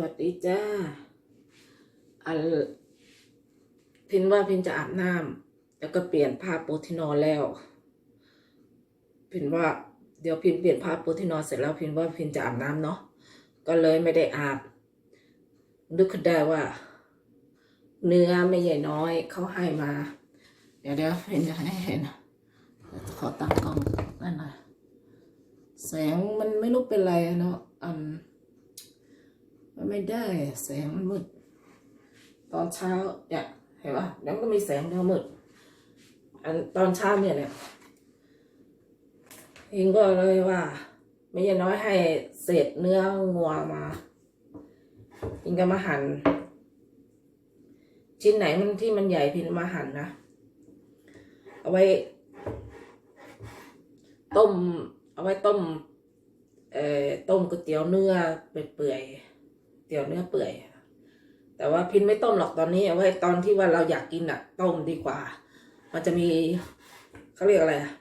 วัสดีจ้าอันพินว่าพินจะอาบน้ำแล้วก็เปลี่ยนผ้าปูที่นอนแล้ว พินว่าเดี๋ยวพินเปลี่ยนผ้าปูที่นอนเสร็จแล้วพินว่าพินจะอาบน้ำเนาะก็เลยไม่ได้อาบนึกขึ้นได้ว่า เนื้อไม่ใหญ่น้อยเขาให้มา เดี๋ยวเดี๋ยวพินจะให้เห็นขอตั้งกล้องนั่นน่อยแสงมันไม่รู้เป็นไรเนาะอัน มันไม่ได้แสงมันมืดตอนเช้าเนี่ยเห็นปะแล้วก็มีแสงเดียวมืดอันตอนเช้าเนี่ยเนี่ยเองก็เลยว่า ไม่ยายน้อยให้เศษเนื้องัวมาเองก็มาหั่นชิ้นไหนมันที่มันใหญ่พินมาหั่นนะ เอาไว้ ต้ม เอาไว้ต้มเอ่อต้มก๋วยเตี๋ยวเนื้อเปื่อยๆ เตี๋ยวเนื้อเปื่อยแต่ว่าพินไม่ต้มหรอกตอนนี้เอาไว้ตอนที่ว่าเราอยากกินอะต้มดีกว่า มันจะมีเขาเรียกอะไรอะ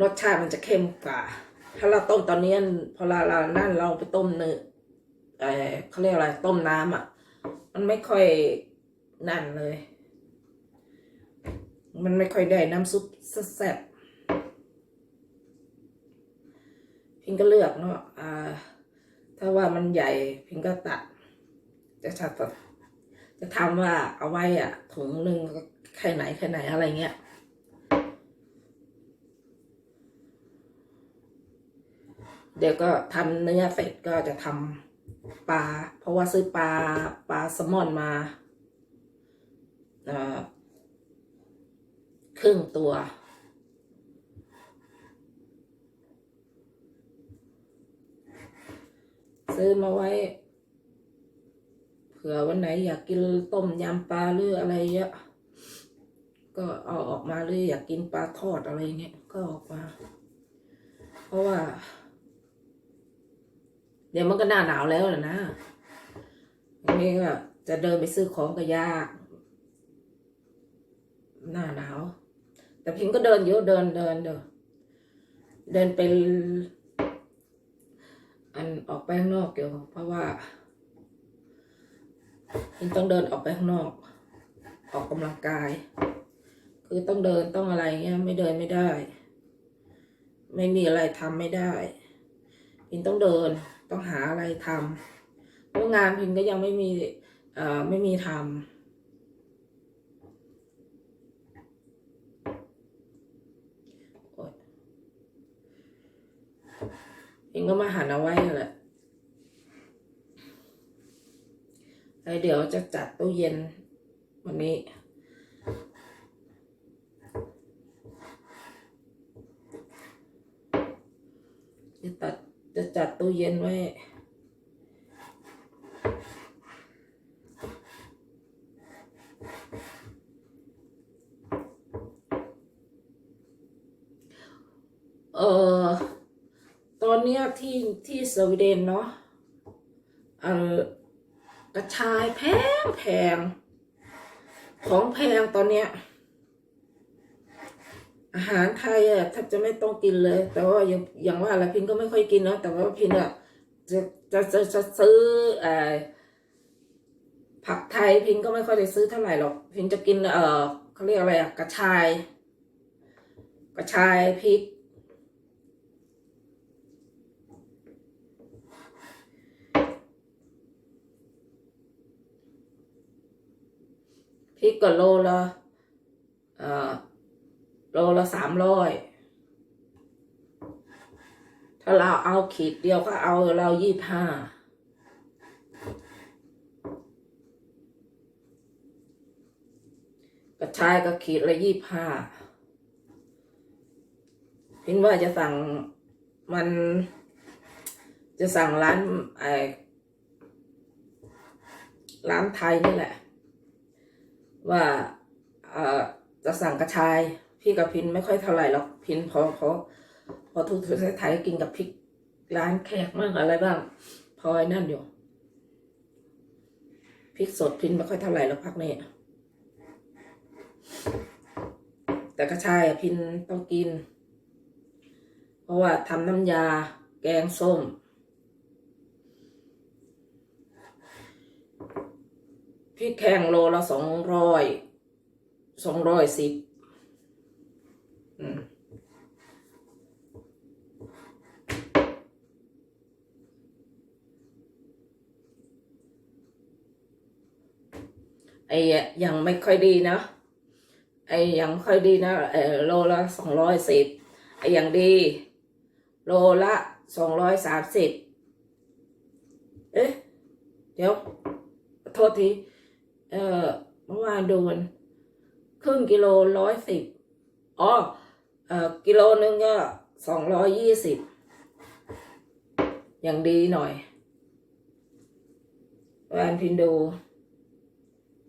รสชาติมันจะเข้มกว่า ถ้าเราต้มตอนนี้พอเราเรานั่นเราไปต้มเนื้อเออเขาเรียกอะไร ต้มน้ำอะ มันไม่ค่อยนั่นเลย มันไม่ค่อยได้น้ำซุปแซ่บพิงก็เลือกเนาะอ่า ถ้าว่ามันใหญ่พิงก็ตัด จะชัดจะทำว่าเอาไว้อะถุงหนึ่งก็แค่ไหนแค่ไหนอะไรเงี้ยเดี๋ยวก็ทำเนื้อเสร็จก็จะทำปลา เพราะว่าซื้อปลาปลาแซลมอนมาครึ่งตัว ซื้อมาไว้ เผื่อวันไหนอยากกินต้มยำปลาหรืออะไรเยอะ ก็เอาออกมาหรืออยากกินปลาทอดอะไรเงี้ยก็ออกมา เพราะว่า เดี๋ยวมันก็หน้าหนาวแล้วแหละนะนนี้ก็จะเดินไปซื้อของก็ยาก หน้าหนาว แต่พิงก็เดินเยอะเดินเดินเดินเดินไป อันออกไปข้างนอกเกี่ยวเพราะว่าพิงต้องเดินออกไปข้างนอก ออกกำลังกาย คือต้องเดินต้องอะไรเงี้ยไม่เดินไม่ได้ ไม่มีอะไรทำไม่ได้พินต้องเดินต้องหาอะไรทำเพราะงานพินก็ยังไม่มีเอ่อไม่มีทำโอ๊ยพิน ก็มาหันเอาไว้แหละแล้วเดี๋ยวจะจัดตู้เย็น วันนี้ จะตัดจะจัดตู้เย็นไว้ เออตอนเนี้ยที่ที่ สวีเดนเนาะเออกระชายแพงแพง ของแพงตอนเนี้ย อาหารไทยอะแทบจะไม่ต้องกินเลย แต่ว่าอย่างอย่างว่าอะไรพินก็ไม่ค่อยกินเนาะแต่ว่าพินอะจะจะจะจะซื้อเอ่อผักไทยพินก็ไม่ค่อยได้ซื้อเท่าไหร่หรอกพินจะกินเออเขาเรียกอะไรอะกระชาย กระชายพริก พ ริกก็โลละเอ่อโลละสามร้อยถ้าเราเอาขีดเดียวก็เอาเรายี่ห้ากระชายก็ขีดละยี่ห้าพินว่าจะสั่งมัน จะสั่งร้านไอร้านไทยนี่แหละ ว่าอ่อจะสั่งกระชาย พี่กับพินไม่ค่อยเท่าไหร่หรอกพินพอพอพอทุกทุกไทยกินกับพริกร้านแขกบ้างอะไรบ้าง พอไอ้นั่นอยู่พริกสดพินไม่ค่อยเท่าไหร่หรอกพักนี้แต่กระชายพินต้องกิน เพราะว่าทำน้ำยา แกงส้ม พริกแห้งโลละสองร้อยสองร้อยสิบอืมไอ้ยังไม่ค่อยดีนะ ไอ้ยังค่อยดีนะเออโลละสองร้อยสิบไอ้ยังดี โลละสองร้อยสามสิบเอ๊ะ เดี๋ยว โทษที เออเมื่อวานโดนครึ่งกิโลร้อยสิบอ๋อเออกิโลนึงก็สองร้อยยี่สิบอย่างดีหน่อยแวนพินดู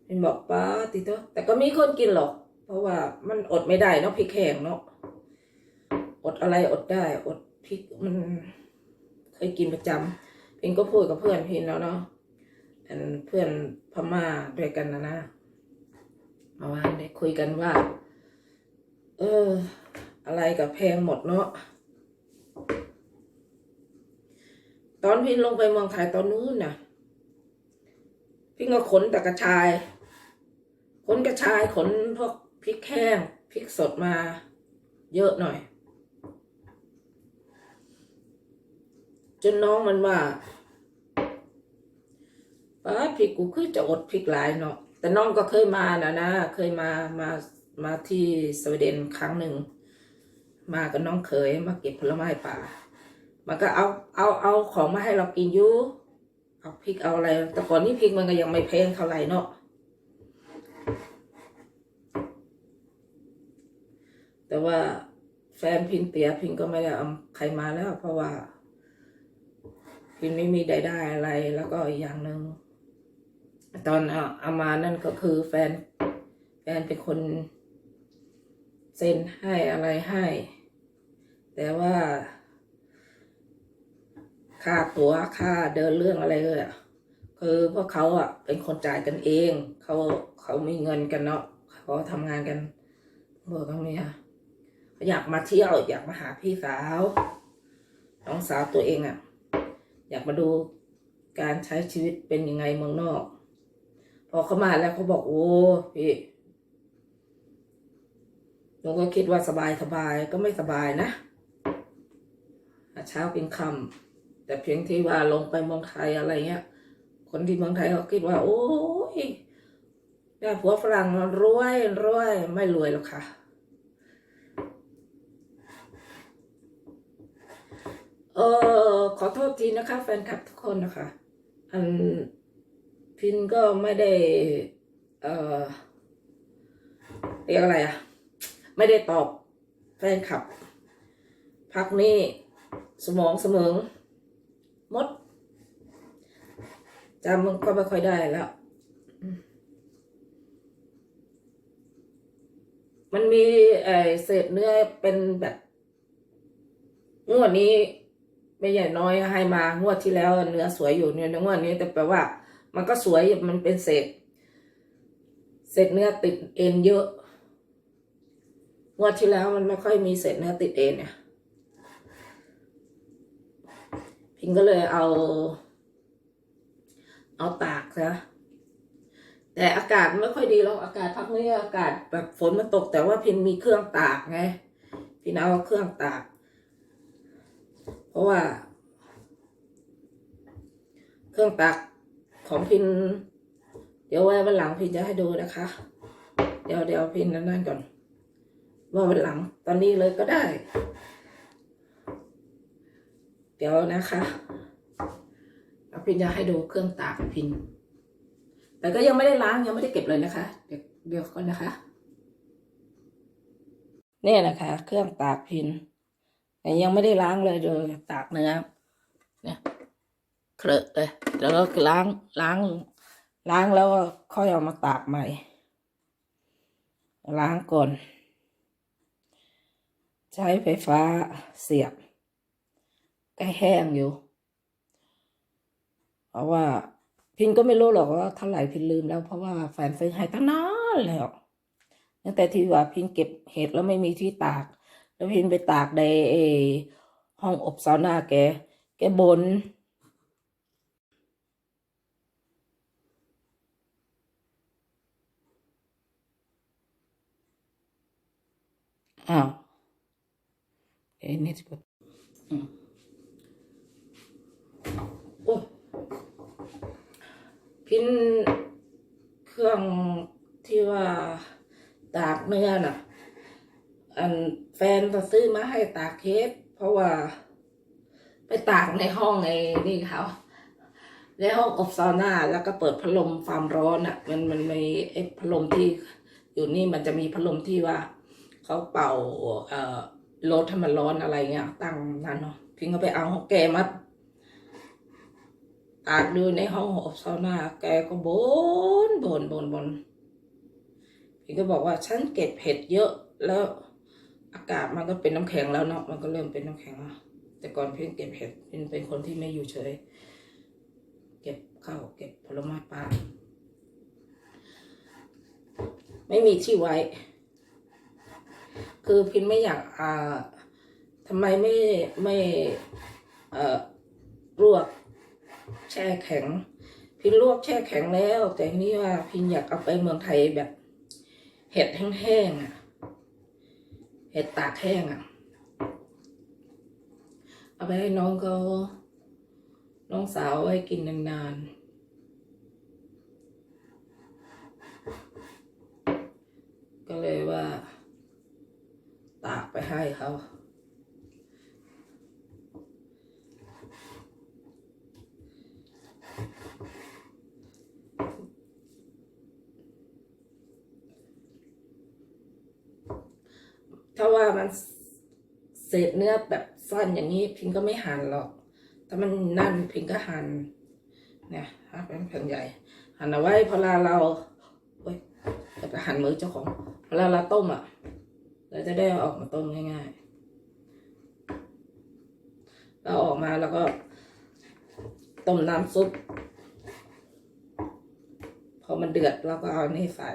พินบอกป้าติโตแต่ก็มีคนกินหรอก เพราะว่ามันอดไม่ได้เนาะพริกแห้งเนาะอดอะไรอดได้ อดพริกมันเคยกินประจำพินก็พูดกับเพื่อนพินแล้วเนาะ เพื่อนพม่าด้วยกันนะนะเมื่อวานได้คุยกันว่า เออ อะไรกับแพงหมดเนาะตอนพี่ลงไปเมืองไทยตอนนู้นน่ะพี่ก็ขนต่กระชาย ขนกระชายขนพวกพริกแห้งพริกสดมา เยอะหน่อย จนน้องมันว่า ป้าพริกกูคือจะอดพริกหลายเนาะแต่น้องก็เคยมานะนะ เคยมามามาที่สวีเดนครั้งหนึ่ง มากับน้องเคยมาเก็บผลไม้ป่า มันก็เอาเอาเอาของมาให้เรากินอยู่เอาพริกเอาอะไร แต่ก่อนนี้พริกมันก็ยังไม่แพงเท่าไหร่เนาะแต่ว่าแฟนพินเตียพินก็ไม่ได้เอาใครมาแล้ว เพราะว่าพินไม่มีได้ได้อะไรแล้วก็อีกอย่างหนึ่ง ตอนเอาเอามานั่นก็คือแฟน แฟนเป็นคนเซ็นให้อะไรให้ แต่ว่า ค่าตัว๋วค่าเดินเรื่องอะไรเลยอะคือพวกเขาอะ เป็นคนจ่ายกันเอง เขาเขามีเงินกันเนาะเขาทำงานกันบอกกับเมียอยากมาเที่ยวอยากมาหาพี่สาวน้องสาวตัวเองอะ อยากมาดูการใช้ชีวิตเป็นยังไงเมืองนอก อเข้ามาแล้วเขาบอกโอ้พี่หนูก็คิดว่าสบายสบายก็ไม่สบายนะเช้าเป็นคำแต่เพียงที่ว่าลงไปเมืองไทยอะไรเงี้ย คนที่เมืองไทยเขาคิดว่า โอ้ยได้ผัวฝรั่งรวยรวยไม่รวยหรอกค่ะเออขอโทษทีนะคะ แฟนคลับทุกคนนะคะ อัน พินก็ไม่ได้ เออเรียกอะไรอะไม่ได้ตอบแฟนคลับ พักนี้สมองเสมองมดจำมันก็ไม่ค่อยได้แล้ว มันมีเอเศษเนื้อเป็นแบบงวดนี้ไม่ใหญ่น้อยให้มางวดที่แล้วเนื้อสวยอยู่เนี่ยงวดนี้แต่แปลว่า มันก็สวยมันเป็นเศษ เศษเนื้อติดเอ็นเยอะงวดที่แล้วมันไม่ค่อยมีเศษเนื้อติดเอ็นเนี่ยพิงก็เลยเอา เอาตากซะแต่อากาศไม่ค่อยดีหรอกอากาศพักนี้อากาศแบบฝนมันตก แต่ว่าพินมีเครื่องตากไงพินเอาเครื่องตาก เพราะว่า เครื่องตัก ของพิน เดี๋ยวไว้วันหลังพินจะให้ดูนะคะ เดี๋ยวเดี๋ยวพินนั่นก่อนว่าวันหลังตอนนี้เลยก็ได้ เดี๋ยวนะคะเอาพินจะให้ดูเครื่องตากพิน แต่ก็ยังไม่ได้ล้างยังไม่ได้เก็บเลยนะคะ เดี๋ยวเดี๋ยวก่อนนะคะเนี่ยนะคะ เครื่องตากพินแต่ยังไม่ได้ล้างเลยเลยตากเนื้อเนี่ย เคลอะเลยแล้วก็ล้างล้างล้างแล้วก็ค่อยเอามาตากใหม่ ล้างก่อน ใช้ไฟฟ้าเสียบใกล้แห้งอยู่ เพราะว่าพินก็ไม่รู้หรอกว่าเท่าไหร่พินลืมแล้วเพราะว่าแฟนซื้อให้ตั้งนานแล้วตั้งแต่ที่ว่าพินเก็บเห็ดแล้วไม่มีที่ตาก แล้วพินไปตากในห้องอบซาวน่าแก แกบน อ้าวเอ็นี่จะแบบอืมโอ้ยพินเครื่องที่ว่าตากเนื้อน่ะ อันแฟนจะซื้อมาให้ตากเคสเพราะว่า ไปตากในห้องไอ้นี่เขาในห้องอบซาวน่าแล้วก็เปิดพัดลมความร้อนอะ มันมันมีไอ้พัดลมที่อยู่นี่มันจะมีพัดลมที่ว่า เขาเป่าเอ่อรถให้มันร้อนอะไรเงี้ยตั้งนั่นเนาะพิงก็ไปเอาของแกมาตากดูในห้องอบซาวน่าแกก็บนบนบนบนพิงก็บอกว่าฉันเก็บเห็ดเยอะแล้วอากาศมันก็เป็นน้ำแข็งแล้วเนาะมันก็เริ่มเป็นน้ำแข็งแล้วแต่ก่อนเพียงเก็บเห็ดเป็นเป็นคนที่ไม่อยู่เฉย เก็บข้าวเก็บผลไม้ป่าไม่มีที่ไว้ คือพินไม่อยากอ่าทำไมไม่ไม่เอ่อลวกแช่แข็ง พินลวกแช่แข็งแล้ว แต่นี่ว่าพินอยากเอาไปเมืองไทยแบบ เห็ดแห้งๆอะเห็ดตากแห้งอะเอาไปให้น้องเขาน้องสาวไว้กินนานๆก็เลยว่า ตากไปให้เขาถ้าว่ามันเศษเนื้อแบบสั้นอย่างนี้พิงก็ไม่หั่นหรอก ถ้ามันนั่นพิงก็หั่นเนี่ยฮะเป็นแผ่นใหญ่ หั่นเอาไว้พอเวลาเราโอ้ยจะไปหั่นมือเจ้าของพอเวลาเราต้มอะ เราจะได้อออกมาต้มง่ายๆเราออกมาแล้วก็ต้มน้ำซุป พอมันเดือดเราก็เอานี่ใส่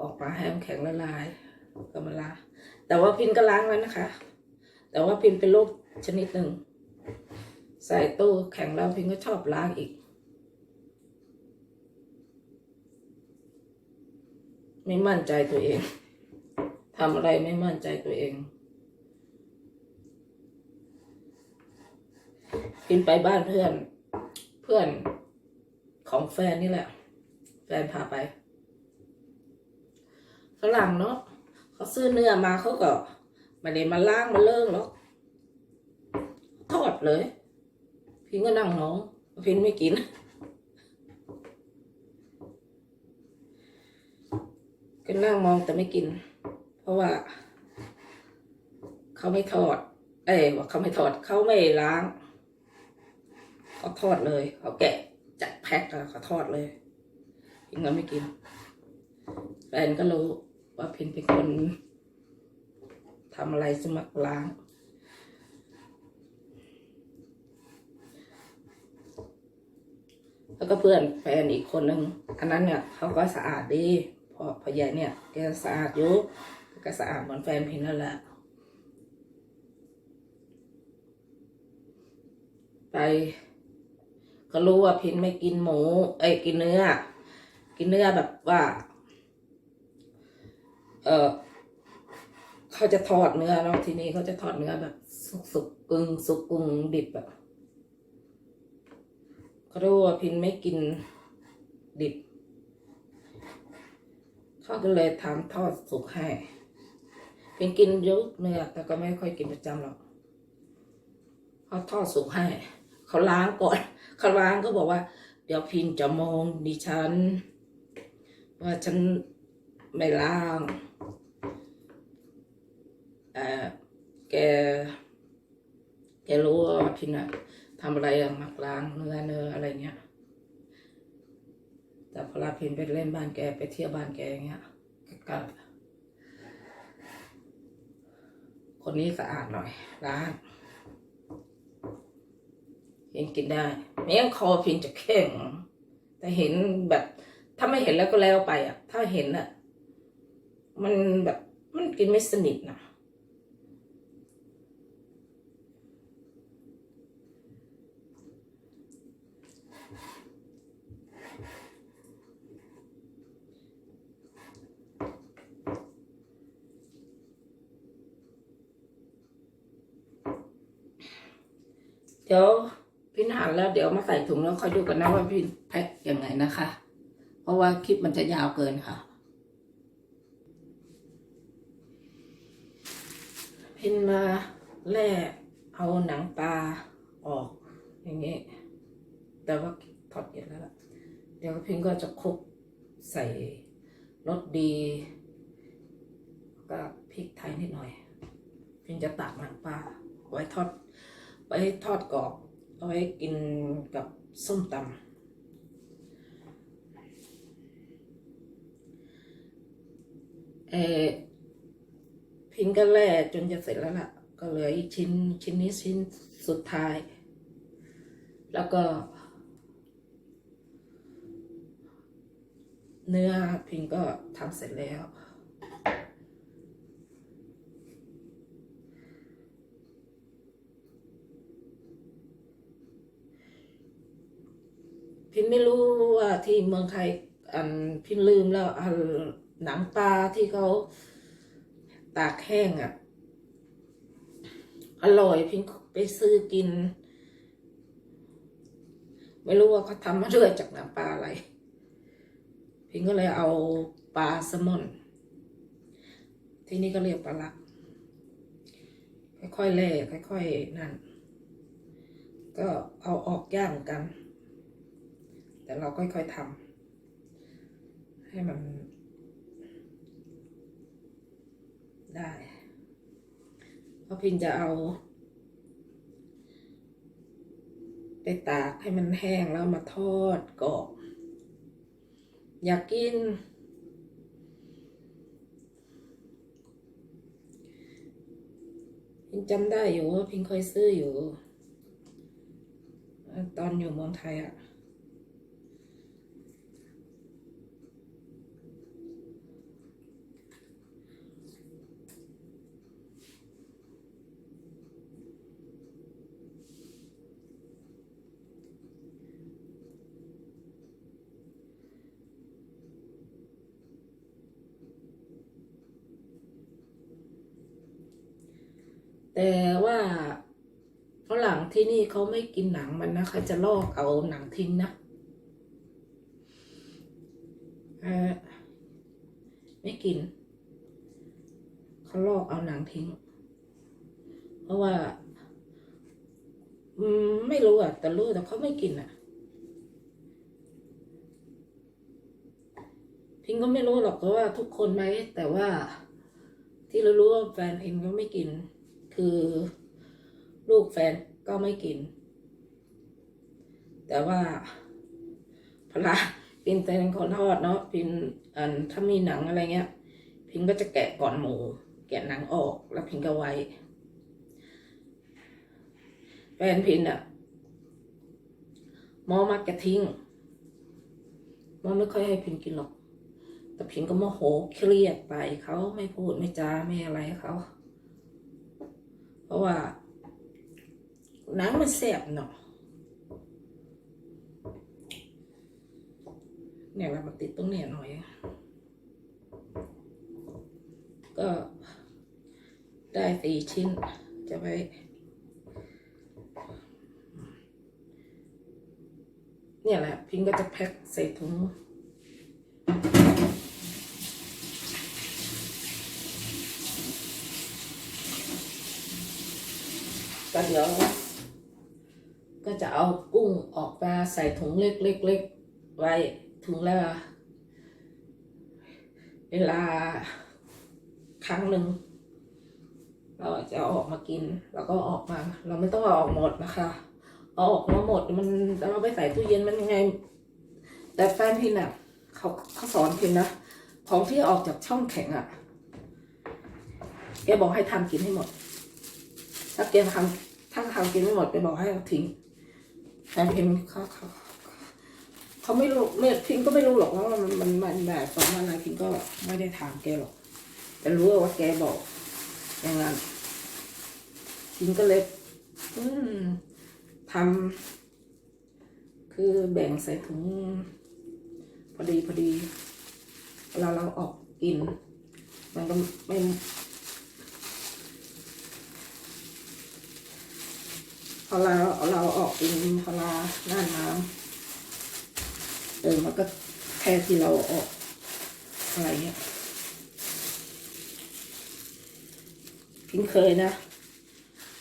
ออกมาให้มันแข็งละลายก็มาล้างแต่ว่าพินก็ล้างแล้วนะคะ แต่ว่าพินเป็นโรคชนิดหนึ่ง ใส่ตู้แข็งแล้วพินก็ชอบล้างอีก ไม่มั่นใจตัวเอง ทำอะไรไม่มั่นใจตัวเองพินไปบ้านเพื่อน เพื่อนของแฟนนี่แหละ แฟนพาไปฝรั่งเนาะเขาซื้อเนื้อมาเขาก็ไม่ได้มาล้างมาเลิ่งหรอกทอดเลย พิงก็นั่งน้อง พิงไม่กิน ก็นั่งมองแต่ไม่กิน ราะว่า เขาไม่ทอด เอ้ยว่าเขาไม่ทอด เขาไม่ล้างเขาทอดเลยเขาแกะจัดแพ็คแล้วเขาทอดเลยพิงก็ไม่กินแฟนก็รู้ว่าเพนเป็นคนทำอะไรสมัครล้าง แล้วก็เพื่อนแฟนอีกคนหนึ่งอันนั้นเนี่ยเขาก็สะอาดดีพอพอใหญ่เนี่ยแกสะอาดอยู่ ก็สะอาดเหมือนแฟนพินนั่นแหละ ไป ก็รู้ว่าพินไม่กินหมู เอ้ยกินเนื้อ กินเนื้อแบบว่า เออเขาจะทอดเนื้อเนาะทีนี้เขาจะทอดเนื้อแบบ สุกสุกกึ่งสุกกึ่งดิบอะเขารู้ว่าพินไม่กินดิบเขาก็เลยทำทอดสุกให้ พินกินเยอะเนื้อแต่ก็ไม่ค่อยกินประจำหรอกเขาทอดสุกให้เขาล้างก่อนเขาล้างก็บอกว่า เดี๋ยวพินจะมองดิฉัน ว่าฉันไม่ล้างเออแกแกรู้ว่าพินอะทำอะไรอะมักล้างเนื้อเนื้ออะไรเงี้ยแต่พอลาพินไปเล่นบ้านแกไปเที่ยวบ้านแกอย่างเงี้ยก็ คนนี้สะอาดหน่อย ร้างยังกินได้ไม่งั้คอพิงจะแข็ง แต่เห็นแบบ ถ้าไม่เห็นแล้วก็แล้วไปอะ ถ้าเห็นอะ มันแบบมันกินไม่สนิทนะ เดี๋ยวพินหั่นแล้วเดี๋ยวมาใส่ถุงแล้วค่อยดูกันนะว่าพินแพ็คยังไงนะคะ เพราะว่าคลิปมันจะยาวเกินค่ะ พินมาแล่เอาหนังปลาออกอย่างนี้ แต่ว่าถอดเก็บแล้วล่ะเดี๋ยวพินก็จะคลุกใส่รสดี ก็พริกไทยนิดหน่อย พินจะตากหนังปลาไว้ทอด ไว้ทอดกรอบเอาไว้กินกับส้มตำเอพิงก็แล่จนจะเสร็จแล้วล่ะ ก็เหลืออีกชิ้นชิ้นนี้ชิ้นสุดท้าย แล้วก็ เนื้อพิงก็ทำเสร็จแล้ว พินไม่รู้ว่าที่เมืองไทยอันพินลืมแล้วอันหนังปลาที่เขาตากแห้งอะ อร่อยพินไปซื้อกิน ไม่รู้ว่าเขาทำมาด้วยจากหนังปลาอะไร พินก็เลยเอาปลาแซลมอนที่นี่ก็เรียกปลาลักค่อยๆเล่ค่อยๆนั่น ก็เอาออกย่างกัน แต่เราค่อยๆทำให้มันได้เพราะพินจะเอา ไปตากให้มันแห้งแล้วมาทอดกรอบอยากกิน พินจำได้อยู่ว่าพินเคยซื้ออยู่ ตอนอยู่เมืองไทยอะ แต่ว่าฝรั่งที่นี่เขาไม่กินหนังมันนะเขาจะลอกเอาหนังทิ้งนะเออไม่กินเขาลอกเอาหนังทิ้ง เพราะว่าไม่รู้อะ แต่รู้แต่เขาไม่กินอะ พิงก็ไม่รู้หรอกว่าทุกคนไหมแต่ว่าที่เรารู้ว่าแฟนพิงก็ไม่กิน คือ ลูกแฟนก็ไม่กิน แต่ว่าพลาพินเป็นคนทอดเนาะพินอันถ้ามีหนังอะไรเงี้ย พิงก็จะแกะก่อนหมู แกะหนังออกแล้วพิงก็ไว้แฟนพินอะมอมักจะทิ้งมอไม่ค่อยให้พินกินหรอกแต่พินก็โมโหเครียดไปเขาไม่พูดไม่จาไม่อะไรเขา เพราะว่าหนังมันแสบเนาะเนี่ยเราติดตรงเนี่ยหน่อย ก็ได้สี่ชิ้นจะไปเนี่ยแหละพิงก็จะแพ็คใส่ถุง ก็เดี๋ยว ก็จะเอากุ้งออกมาใส่ถุงเล็กๆไว้ถุงละเวลาครั้งหนึ่งเราจะออกมากิน แล้วก็ออกมา เราไม่ต้องเอาออกหมดนะคะเอาออกมาหมดมันเราไปใส่ตู้เย็นมันยังไง แต่แฟนพินอะเขาเขาสอนพินนะของที่ออกจากช่องแข็งอะแกบอกให้ทำกินให้หมด ถ้าแกทำ ถ้าทำกินไม่หมดไปบอกให้เขาทิ้งแฟนเพิมเขาเขาเขาไม่รู้ไม่พิมก็ไม่รู้หรอกว่ามันมันมันแบบสองวันอะไรพิมก็ไม่ได้ถามแกหรอก แต่รู้ว่าแกบอก อย่างนั้นพิมก็เลยอืมทำคือแบ่งใส่ถุงพอดีพอดีเวลาเราออกกิน มันก็ไม่ พอเราเราออกเป็นพอลาหน้าน้ำเออมันก็แค่ที่เราออกอะไรเงี้ยพิงเคยนะ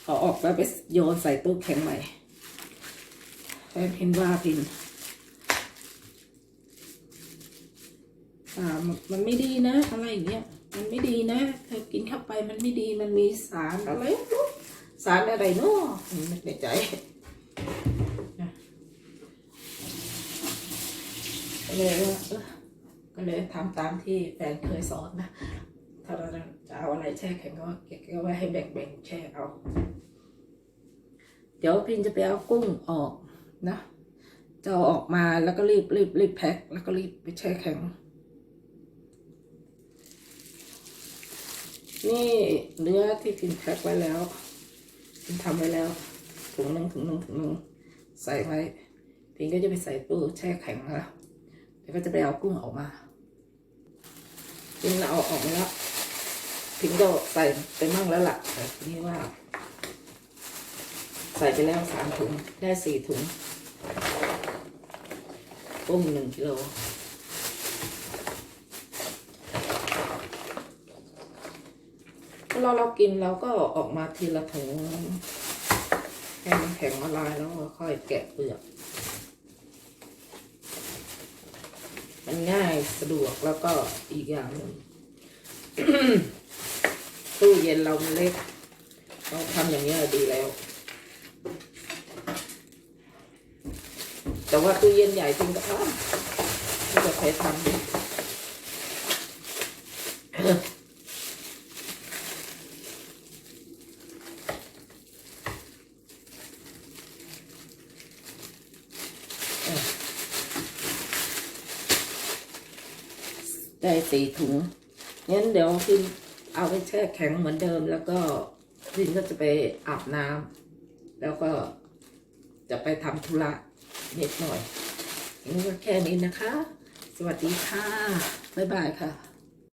พอออกแล้วไปโยนใส่ตู้แข็งใหม่แฟนพินว่าพินอ่ามันไม่ดีนะ อะไรอย่างเงี้ยมันไม่ดีนะเธอกินเข้าไปมันไม่ดีมันมีสารอะไรรู้ สารอะไรเนาะนึกในใจก็เลยว่าก็เลยทำตามที่แฟนเคยสอนนะ ถ้าเราจะเอาอะไรแช่แข็งก็เก็บไว้ให้แบ่งๆแช่เอา เดี๋ยวพินจะไปเอากุ้งออกนะ จะออกมาแล้วก็รีบรีบรีบแพ็คแล้วก็รีบไปแช่แข็ง นี่เนื้อที่พิมพ์แพ็คไว้แล้ว ทำไว้แล้วถุงหนึ่งถุงหนึ่งถุงหนึ่งใส่ไว้พิมก็จะไปใส่ตู้แช่แข็งแล้วเดี๋ยวก็จะไปเอากุ้งออกมาพิมเอาออกมาแล้วพิมก็ใส่ไปมั่งแล้วล่ะแต่นี้ว่า ใส่ไปแล้วสามถุงได้สี่ถุงกุ้งหนึ่งกิโล เวลาเรากินเราก็ออกมาทีละถุงให้มันแข็งละลายแล้วค่อยแกะเปลือก มันง่ายสะดวกแล้วก็อีกอย่างหนึ่งตู้เย็นเรามันเล็กเราทำอย่างนี้ดีแล้ว แต่ว่าตู้เย็นใหญ่จริงก็ทำไม่จะใครทำ ได้ สี่ถุงงั้นเดี๋ยวพิมเอาไปแช่แข็งเหมือนเดิม แล้วก็พิมก็จะไปอาบน้ำแล้วก็จะไปทำธุระนิดหน่อยงั้นก็แค่นี้นะคะ สวัสดีค่ะ บ๊ายบายค่ะ